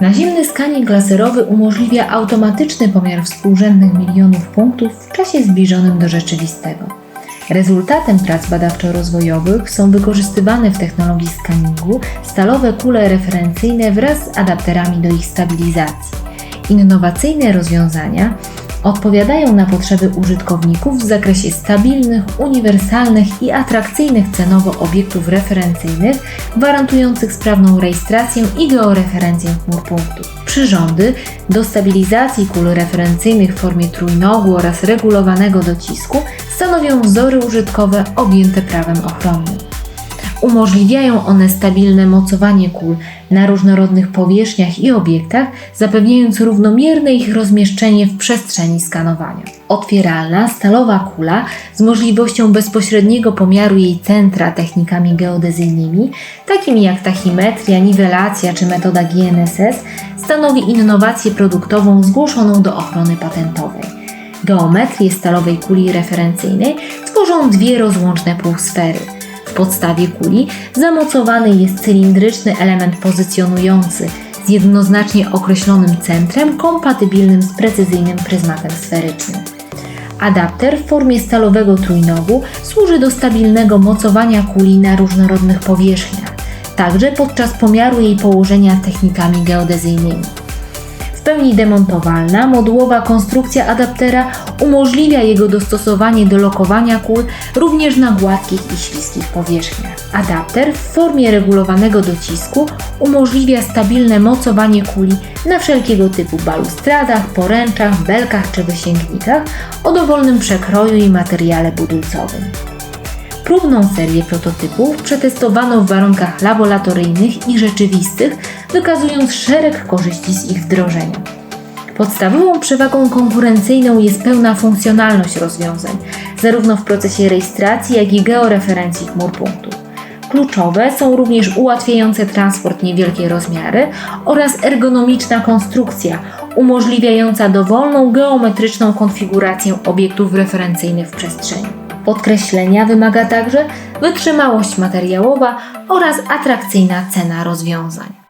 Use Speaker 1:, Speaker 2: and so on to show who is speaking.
Speaker 1: Naziemny skaning laserowy umożliwia automatyczny pomiar współrzędnych milionów punktów w czasie zbliżonym do rzeczywistego. Rezultatem prac badawczo-rozwojowych są wykorzystywane w technologii skaningu stalowe kule referencyjne wraz z adapterami do ich stabilizacji. Innowacyjne rozwiązania odpowiadają na potrzeby użytkowników w zakresie stabilnych, uniwersalnych i atrakcyjnych cenowo obiektów referencyjnych, gwarantujących sprawną rejestrację i georeferencję chmur punktów. Przyrządy do stabilizacji kul referencyjnych w formie trójnogu oraz regulowanego docisku stanowią wzory użytkowe objęte prawem ochronnym. Umożliwiają one stabilne mocowanie kul na różnorodnych powierzchniach i obiektach, zapewniając równomierne ich rozmieszczenie w przestrzeni skanowania. Otwieralna, stalowa kula z możliwością bezpośredniego pomiaru jej centra technikami geodezyjnymi, takimi jak tachymetria, niwelacja czy metoda GNSS, stanowi innowację produktową zgłoszoną do ochrony patentowej. Geometrię stalowej kuli referencyjnej tworzą dwie rozłączne półsfery – w podstawie kuli zamocowany jest cylindryczny element pozycjonujący z jednoznacznie określonym centrem kompatybilnym z precyzyjnym pryzmatem sferycznym. Adapter w formie stalowego trójnogu służy do stabilnego mocowania kuli na różnorodnych powierzchniach, także podczas pomiaru jej położenia technikami geodezyjnymi. W pełni demontowalna, modułowa konstrukcja adaptera umożliwia jego dostosowanie do lokowania kul również na gładkich i śliskich powierzchniach. Adapter w formie regulowanego docisku umożliwia stabilne mocowanie kuli na wszelkiego typu balustradach, poręczach, belkach czy wysięgnikach o dowolnym przekroju i materiale budulcowym. Próbną serię prototypów przetestowano w warunkach laboratoryjnych i rzeczywistych, wykazując szereg korzyści z ich wdrożenia. Podstawową przewagą konkurencyjną jest pełna funkcjonalność rozwiązań, zarówno w procesie rejestracji, jak i georeferencji chmur punktów. Kluczowe są również ułatwiające transport niewielkie rozmiary oraz ergonomiczna konstrukcja, umożliwiająca dowolną geometryczną konfigurację obiektów referencyjnych w przestrzeni. Podkreślenia wymaga także wytrzymałość materiałowa oraz atrakcyjna cena rozwiązań.